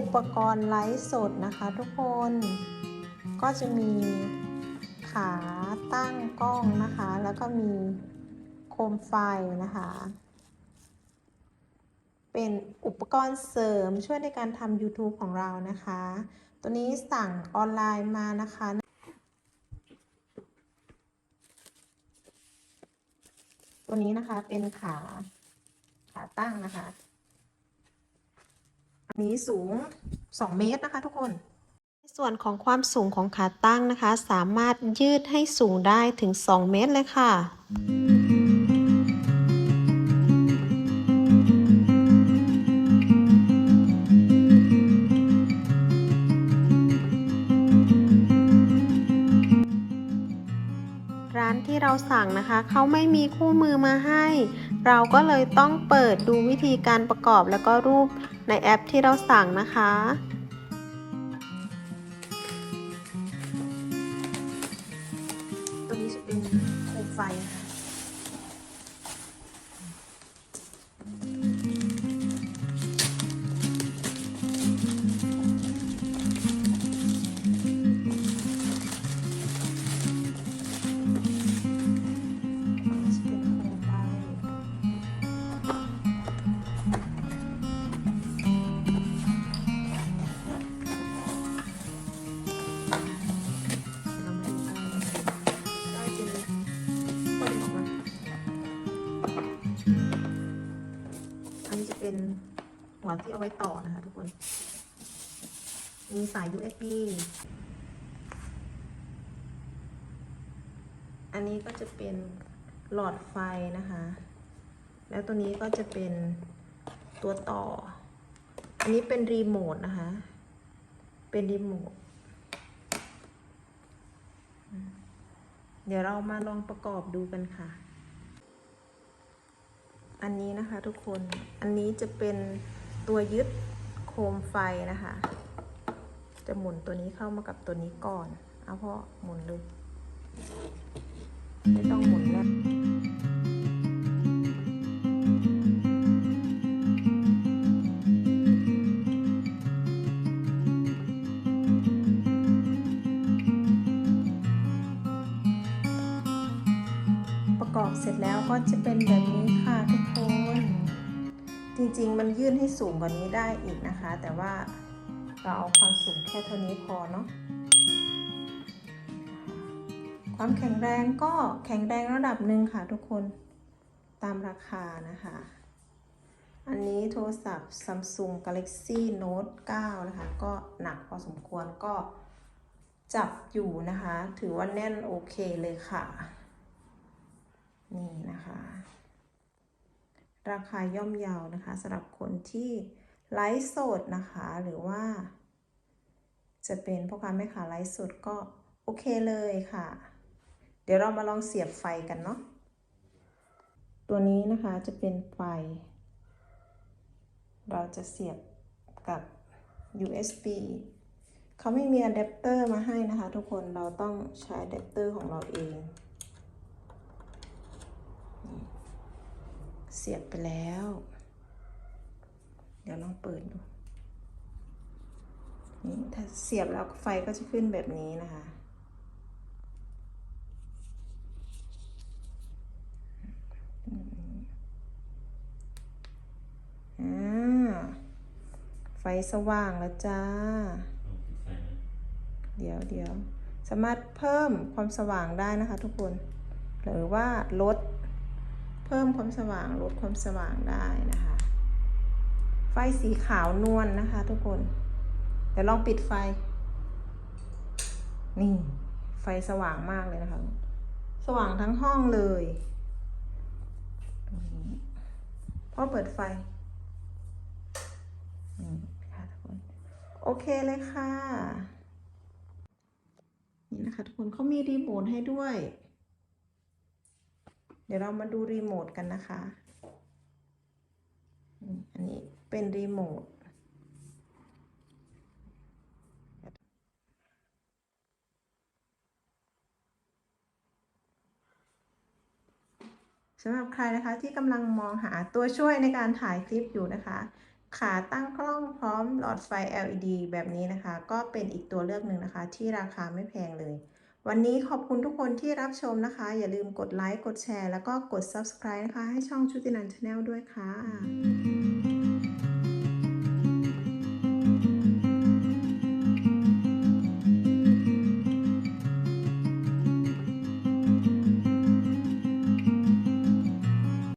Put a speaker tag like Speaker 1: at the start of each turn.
Speaker 1: ุปกรณ์ไลฟ์สดนะคะทุกคน ก็จะมีขาตั้งกล้องนะคะ แล้วก็มีโคมไฟนะคะ เป็นอุปกรณ์เสริมช่วยในการทำ YouTube ของเรานะคะ ตัวนี้สั่งออนไลน์มานะคะตัวนี้นะคะเป็นขาขาตั้งนะคะ นนี้สูง 2 เมตรนะคะทุกคนในส่วนของความสูงของขาตั้งนะคะ สามารถยืดให้สูงได้ถึง 2 เมตรเลยค่ะ เราสั่งนะคะ เขาไม่มีคู่มือมาให้ เราก็เลยต้องเปิดดูวิธีการประกอบแล้วก็รูปในแอปที่เราสั่งนะคะตัวนี้จะเป็นโคมไฟนะคะ เป็นหัวที่เอาไว้ต่อนะคะทุกคน มีสาย USB อันนี้ก็จะเป็นหลอดไฟนะคะ แล้วตัวนี้ก็จะเป็นตัวต่อ อันนี้เป็นรีโมทนะคะ เป็นรีโมท เดี๋ยวเรามาลองประกอบดูกันค่ะ อันนี้นะคะทุกคน อันนี้จะเป็นตัวยึดโคมไฟนะคะ จะหมุนตัวนี้เข้ามากับตัวนี้ก่อน เอาเพราะหมุนเลย ไม่ต้องหมุนแล้ว ระกเสร็จแล้วก็จะเป็นแบบนี้ค่ะทุกคน จริงๆ มันยื่นให้สูงกว่านี้ได้อีกนะคะ แต่ว่าเราเอาความสูงแค่เท่านี้พอเนาะความแข็งแรงก็แข็งแรงระดับหนึ่งค่ะทุกคนตามราคานะคะ อันนี้โทรศัพท์ Samsung Galaxy Note 9 นะคะ ก็หนักพอสมควรก็จับอยู่นะคะ ถือว่าแน่นโอเคเลยค่ะ นี่นะคะ ราคาย่อมเยาวนะคะสำหรับคนที่ไลฟ์สดนะคะ หรือว่า จะเป็นพ่อค้าแม่ค้าไลฟ์สดก็โอเคเลยค่ะ เดี๋ยวเรามาลองเสียบไฟกันเนาะตัวนี้นะคะจะเป็นไฟ เราจะเสียบกับ USB เขาไม่มีอะแดปเตอร์มาให้นะคะทุกคนเราต้องใช้อะแดปเตอร์ของเราเอง เสียบไปแล้ว เดี๋ยวลองเปิดดู นี่ถ้าเสียบแล้วไฟก็จะขึ้นแบบนี้นะคะ ไฟสว่างแล้วจ้า เดี๋ยวเดี๋ยวสามารถเพิ่มความสว่างได้นะคะทุกคน หรือว่าลด เพิ่มความสว่างลดความสว่างได้นะคะ ไฟสีขาวนวลนนะคะ ทุกคน เดี๋ยวลองปิดไฟ นี่ ไฟสว่างมากเลยนะคะ สว่างทั้งห้องเลยพอเปิดไฟนี่ค่ะทุกคน โอเคเลยค่ะ นี่นะคะทุกคนเขามีรีโมทให้ด้วย เดี๋ยวเรามาดูรีโมทกันนะคะ อันนี้เป็นรีโมท สำหรับใครนะคะที่กำลังมองหาตัวช่วยในการถ่ายคลิปอยู่นะคะ ขาตั้งกล้องพร้อมหลอดไฟ LED แบบนี้นะคะ ก็เป็นอีกตัวเลือกหนึ่งนะคะ ที่ราคาไม่แพงเลย วันนี้ขอบคุณทุกคนที่รับชมนะคะ อย่าลืมกดไลค์ กดแชร์ แล้วก็กด Subscribe นะคะ ให้ช่องชุตินันชาแนลด้วยค่ะ